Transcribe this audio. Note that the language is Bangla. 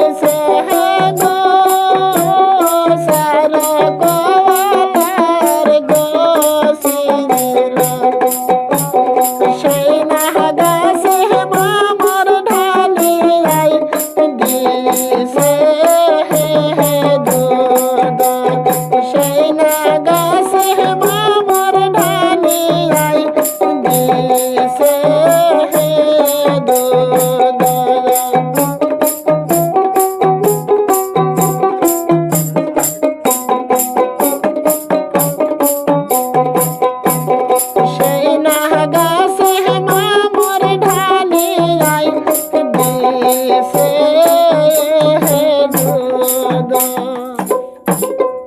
आदि से